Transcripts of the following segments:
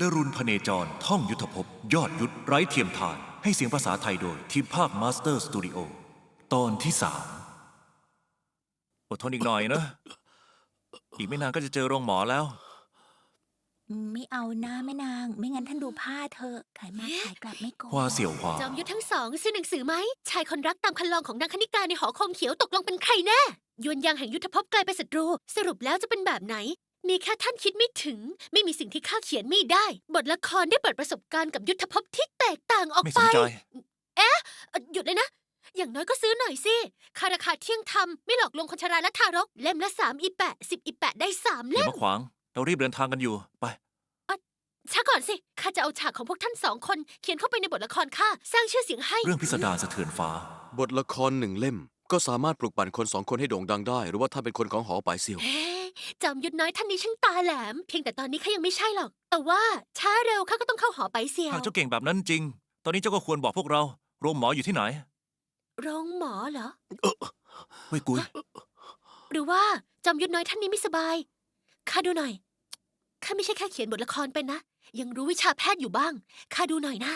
ดรุณพเนจรท่องยุทธภพยอดยุทธไร้เทียมทาน ให้เสียงภาษาไทยโดยทีมภาคมาสเตอร์สตูดิโอตอนที่สามอดทนอีกหน่อยนะ อีกไม่นานก็จะเจอโรงหมอแล้ว ไม่เอานะแม่นาง ไม่งั้นท่านดูผ้าเธอะขายมาขายกลับไม่โกงฮวาเสี่ยวฮวาจอมยุทธทั้งสองซื้อหนังสือไหม ชายคนรักตามคันลองของนางคณิกาในหอคมเขียวตกลงเป็นใครแน่ยวนยางแห่งยุทธภพกลายเป็นศัตรู สรุปแล้วจะเป็นแบบไหน มีแค่ท่านคิดไม่ถึง ไม่มีสิ่งที่ข้าเขียนไม่ได้ บทละครได้เปิดประสบการณ์กับยุทธภพที่แตกต่างออกไม่ไปสนใจ เอ่อหยุดเลยนะ อย่างน้อยก็ซื้อหน่อยสิค่าราคาเที่ยงธรรม ไม่หลอกลวงคนชราและทารก เล่มละสามอีแปะสิบอีแปะได้สามอย่าเล่ม มาขวาง เรารีบเดินทางกันอยู่ ไป ช้าก่อนสิ ข้าจะเอาฉากของพวกท่านสองคน เขียนเข้าไปในบทละครข้า สร้างชื่อเสียงให้ เรื่องพิสดารสะเทือนฟ้า บทละครหนึ่งเล่ม ก็สามารถปลุกปั่นคนสองคนให้โด่งดังได้ หรือว่าถ้าเป็นคนของหอปายเซียวเอ๊ะจอมยุทธน้อยท่านนี้ช่างตาแหลม เพียงแต่ตอนนี้ข้ายังไม่ใช่หรอก แต่ว่าช้าเร็วข้าก็ต้องเข้าหอไปเสียว หากเจ้าเก่งแบบนั้นจริง ตอนนี้เจ้าก็ควรบอกพวกเรา โรงหมออยู่ที่ไหนโรงหมอเหรอเว้ยกุยหรือว่าจอมยุทธน้อยท่านนี้ไม่สบาย ข้าดูหน่อย ข้าไม่ใช่แค่เขียนบทละครเป็นนะ ยังรู้วิชาแพทย์อยู่บ้าง ข้าดูหน่อยนะ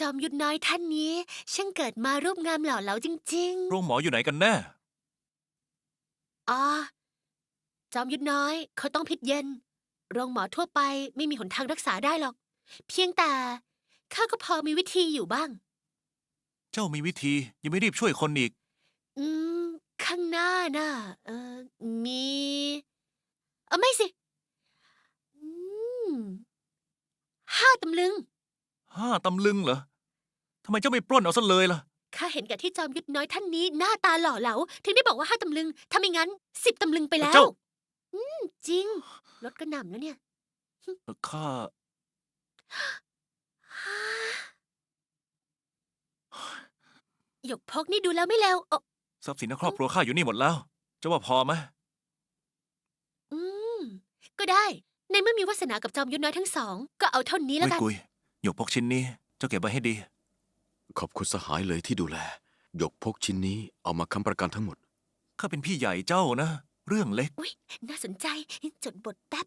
จอมยุทธน้อยท่านนี้ช่างเกิดมารูปงามหล่อเหลาจริงๆโรงหมออยู่ไหนกันแน่อ๋อจอมยุทธน้อยเขาต้องพิษเย็น โรงหมอทั่วไปไม่มีหนทางรักษาได้หรอก เพียงแต่ข้าก็พอมีวิธีอยู่บ้าง เจ้ามีวิธียังไม่รีบช่วยคนอีก อืม ข้างหน้าน่ะเออมีเออไม่สิ อืมห้าตำลึง ห้าตำลึงเหรอทำไมเจ้าไม่ปล้นเอาซะเลยล่ะ ข้าเห็นกับที่จอมยุทธน้อยท่านนี้หน้าตาหล่อเหลา ถึงได้บอกว่าห้าตำลึง ถ้าไม่งั้นสิบตำลึงไปแล้เจ้าวอืม จริง รถกระหน่ำแล้วเนี่ยข้าหยกพกนี่ดูแล้วไม่แล้วเอ่อทรัพย์สินในครอบครัวข้าอยู่นี่หมดแล้ว เจ้าว่าพอไหมอืม ก็ได้ ในเมื่อมีวาสนากับจอมยุทธน้อยทั้งสอง ก็เอาเท่านี้แล้วเว้ยกัน กุย หยกพกชิ้นนี้ เจ้าเก็บไว้ให้ดี ขอบคุณสหายเลยที่ดูแลยกพกชิ้นนี้เอามาค้ำประกันทั้งหมด ข้าเป็นพี่ใหญ่เจ้านะ เรื่องเล็ก อุ้ยน่าสนใจ จดบทแป๊บ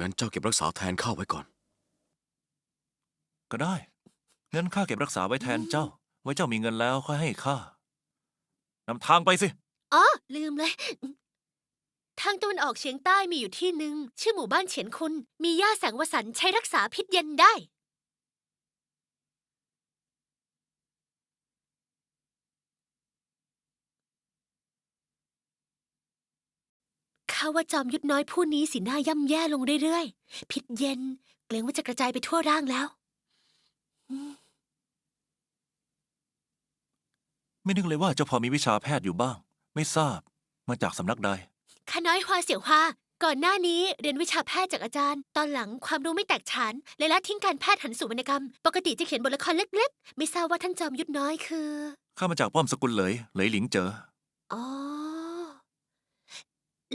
งั้นเจ้าเก็บรักษาแทนข้าไว้ก่อน ก็ได้ งั้นข้าเก็บรักษาไว้แทนเจ้า ไว้เจ้ามีเงินแล้วค่อยให้ข้านำทางไปสิ อ๋อ ลืมเลย ทางตะวันออกเฉียงใต้มีอยู่ที่หนึ่ง ชื่อหมู่บ้านเฉียนคุณ มีย่าแสงวสันต์ใช้รักษาพิษเย็นได้ ข้าว่าจอมยุทธน้อยผู้นี้สีหน้าย่ำแย่ลงเรื่อยๆ พิษเย็น เกรงว่าจะกระจายไปทั่วร่างแล้ว ไม่นึกเลยว่าเจ้าพอมีวิชาแพทย์อยู่บ้าง ไม่ทราบมาจากสำนักใดข้าน้อยฮวาเสี่ยวฮวาก่อนหน้านี้เรียนวิชาแพทย์จากอาจารย์ ตอนหลังความรู้ไม่แตกฉานเลยละทิ้งการแพทย์หันสู่วรรณกรรม ปกติจะเขียนบทละครเล็ก ๆ ไม่ทราบว่าท่านจอมยุทธน้อยคือ ข้ามาจากป้อมสกุลเหลย เหลยหลิงเจอ อ๋อ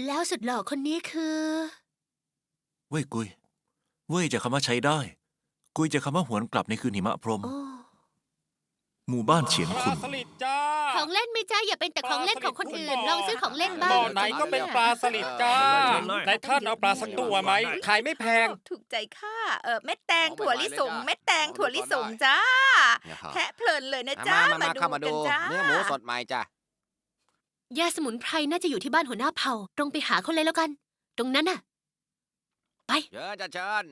แล้วสุดหล่อคนนี้คือ เว้ยกุย เว้ยจะคำว่าใช้ได้ กุยจะคำว่าหวนกลับในคืนหิมะพรหมโอ้หมู่บ้านเฉียนปคุลานสลิดจ้า ของเล่นไม่จ้าอย่าเป็นแต่ของเล่นของคนอื่น ลองซื้อของเล่นบ้าง บ่อไหนก็เป็นปลาสลิดจ้าเชิญเลยนายท่านเอาปลาสักตัวไหม ขายไม่แพง ถูกใจค่ะเออเม็ดแตงอ๋อถั่วลิสงไม่ไหวเลยจ้ะเม็ดแตงถั่วลิสงจ้า แทะเพลินเลยนะจ้ามามามาเข้ามาดูกันจ้า เนื้อหมูสดใหม่จ้ะ ยาสมุนไพรน่าจะอยู่ที่บ้านหัวหน้าเผ่า ตรงไปหาเขาเลยแล้วกัน ตรงนั้นน่ะ ไป เชิญจ้ะเชิญ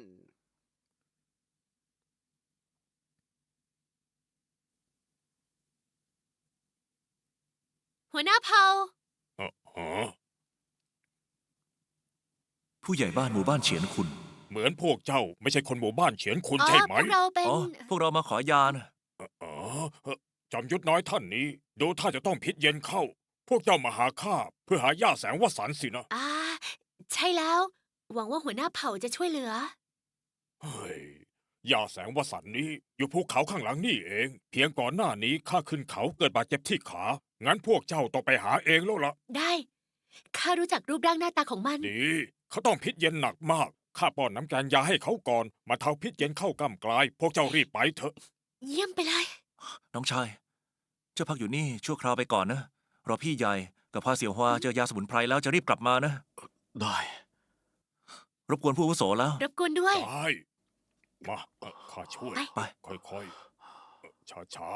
หัวหน้าเผ่าผู้ใหญ่บ้านหมู่บ้านเฉียนคุณ เหมือนพวกเจ้าไม่ใช่คนหมู่บ้านเฉียนคุณอ๋อใช่ไหมพวกเราเป็น อ๋อ พวกเรามาขอยานะ อ๋อจอมยุทธน้อยท่านนี้ ดูท่าจะต้องพิษเย็นเข้า พวกเจ้ามาหาข้าเพื่อหาย่าแสงวสันต์สินะ อ่า ใช่แล้ว หวังว่าหัวหน้าเผ่าจะช่วยเหลือ เฮ้ยย่าแสงวสันต์นี้อยู่ภูเขาข้างหลังนี่เอง เพียงก่อนหน้านี้ข้าขึ้นเขาเกิดบาดเจ็บที่ขา งั้นพวกเจ้าต้องไปหาเองแล้วล่ะ ได้ ข้ารู้จักรูปร่างหน้าตาของมัน ดีเขาต้องพิษเย็นหนักมาก ข้าป้อนน้ำแกงยาให้เขาก่อน มาเทาพิษเย็นเข้ากล้ามกลาย พวกเจ้ารีบไปเถอะ เยี่ยมไปเลย น้องชาย เจ้าพักอยู่นี่ชั่วคราวไปก่อนนะ รอพี่ใหญ่กับพาเสี่ยวฮวาเจอยาสมุนไพรแล้วจะรีบกลับมานะ ได้ รบกวนผู้อาวุโสแล้ว รบกวนด้วย ได้มาเอ่อข้าช่วย ไปไปค่อยๆช้าช้า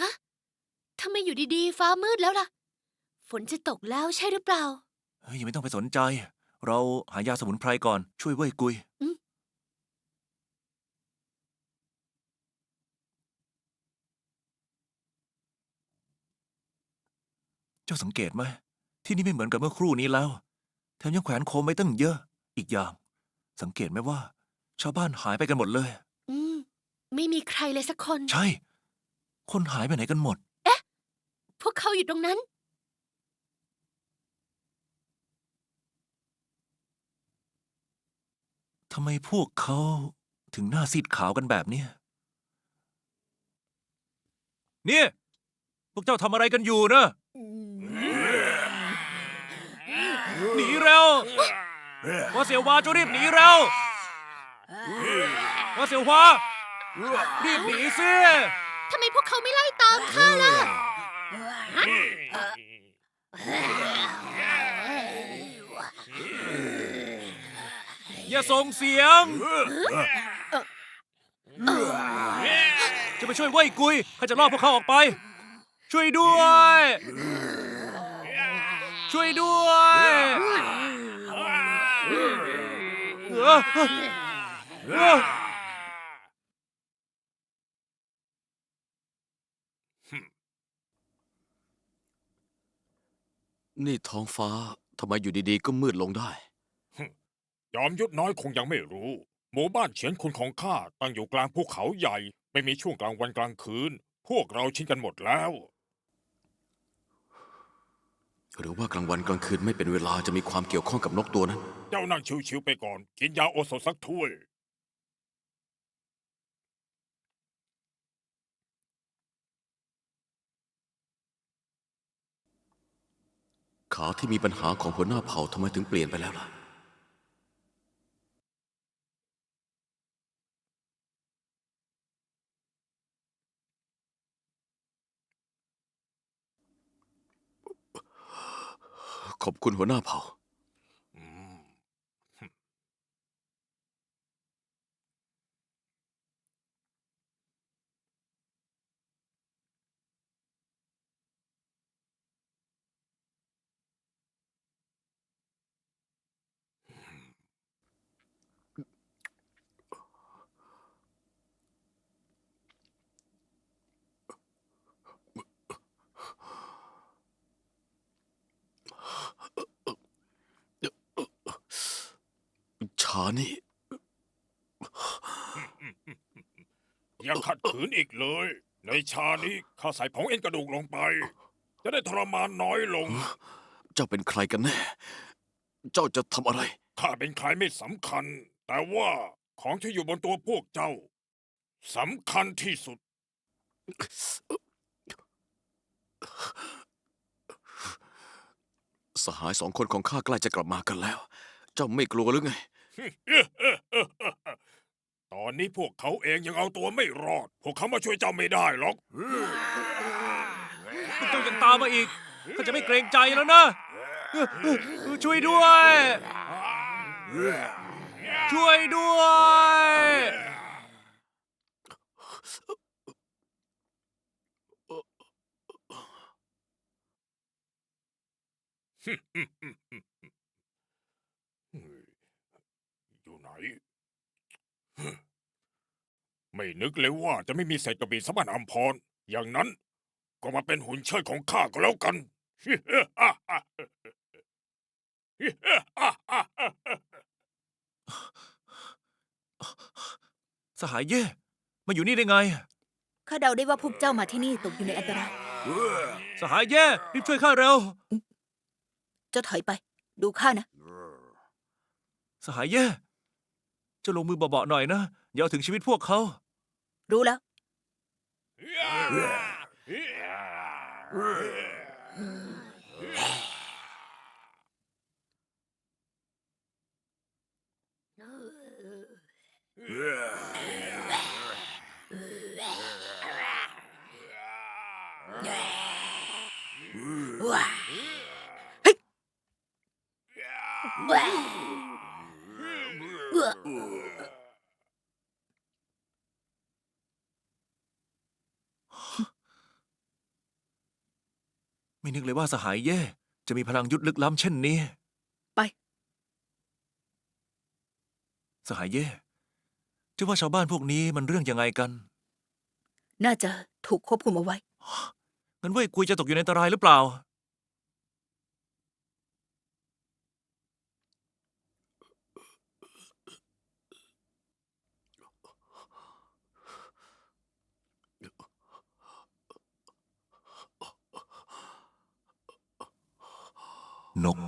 ฮะทำไมอยู่ดีๆ ฟ้ามืดแล้วล่ะ ฝนจะตกแล้วใช่หรือเปล่า เฮ้ยไม่ต้องไปสนใจ เราหายาสมุนไพรก่อนช่วยเว้ยกุย อืม เจ้าสังเกตไหมที่นี่ไม่เหมือนกับเมื่อครู่นี้แล้ว แถมยังแขวนโคมไว้ตั้งเยอะ อีกอย่าง สังเกตไหมว่า ชาวบ้านหายไปกันหมดเลย อืม ไม่มีใครเลยสักคน ใช่ คนหายไปไหนกันหมด พวกเขาอยู่ตรงนั้น ทำไมพวกเขาถึงหน้าซีดขาวกันแบบเนี้ยเนี่ย พวกเจ้าทำอะไรกันอยู่นะ หนีเร็วว่าเสียววาจะรีบหนีเร็วว่าเสียววารีบหนีสิทำไมพวกเขาไม่ไล่ตามข้าล่ะอย่าส่งเสียง จะไปช่วยเว้ยกุยข้าจะล่อพวกเขาออกไป ช่วยด้วย ช่วยด้วยเออเออเออนี่ท้องฟ้าทำไมอยู่ดีๆ ก็มืดลงได้ๆยอมยุทธน้อยคงยังไม่รู้ หมู่บ้านเฉียนคุณของข้าตั้งอยู่กลางภูเขาใหญ่ ไม่มีช่วงกลางวันกลางคืน พวกเราชินกันหมดแล้ว หรือว่ากลางวันกลางคืนไม่เป็นเวลาจะมีความเกี่ยวข้องกับนกตัวนั้น เจ้านั่งชิวๆไปก่อน กินยาโอสถสักถ้วย ขาที่มีปัญหาของหัวหน้าเผ่าทำไมถึงเปลี่ยนไปแล้วล่ะ ขอบคุณหัวหน้าเผ่าานี่ อย่าขัดขืนอีกเลย ในชานี้ข้าใส่ผงเอ็นกระดูกลงไป จะได้ทรมานน้อยลง เจ้าเป็นใครกันแน่ เจ้าจะทำอะไร ข้าเป็นใครไม่สำคัญ แต่ว่าของที่อยู่บนตัวพวกเจ้าสำคัญที่สุด สหายสองคนของข้าใกล้จะกลับมากันแล้ว เจ้าไม่กลัวหรือไง ตอนนี้พวกเขาเองยังเอาตัวไม่รอด พวกเขามาช่วยเจ้าไม่ได้หรอกพวกเจ้ายังตามมาอีกข้าจะไม่เกรงใจแล้วนะเออเออเออช่วยด้วย ช่วยด้วย อยู่ไหนไม่นึกเลยว่าจะไม่มีเศษกระบี่สมบัติอัมพร อย่างนั้นก็มาเป็นหุ่นเชิดของข้าก็แล้วกัน สหายเย่มาอยู่นี่ได้ไง ข้าเดาได้ว่าพวกเจ้ามาที่นี่ตกอยู่ในอันตราย สหายเย่รีบช่วยข้าเร็ว เจ้าถอยไป ดูข้านะ สหายเย่เจะลงมือเบาๆหน่อยนะอย่าเอาถึงชีวิตพวกเขา รู้แล้ว ว้าเฮ้ยว้าเอื้อ ไม่นึกเลยว่าสหายแย่จะมีพลังยุทธลึกล้ำเช่นนี้ ไป สหายแย่ที่ว่าชาวบ้านพวกนี้มันเรื่องยังไงกันน่าจะถูกควบคุมเอาไว้ งั้นเว่ยกุยจะตกอยู่ในอันตรายหรือเปล่า นก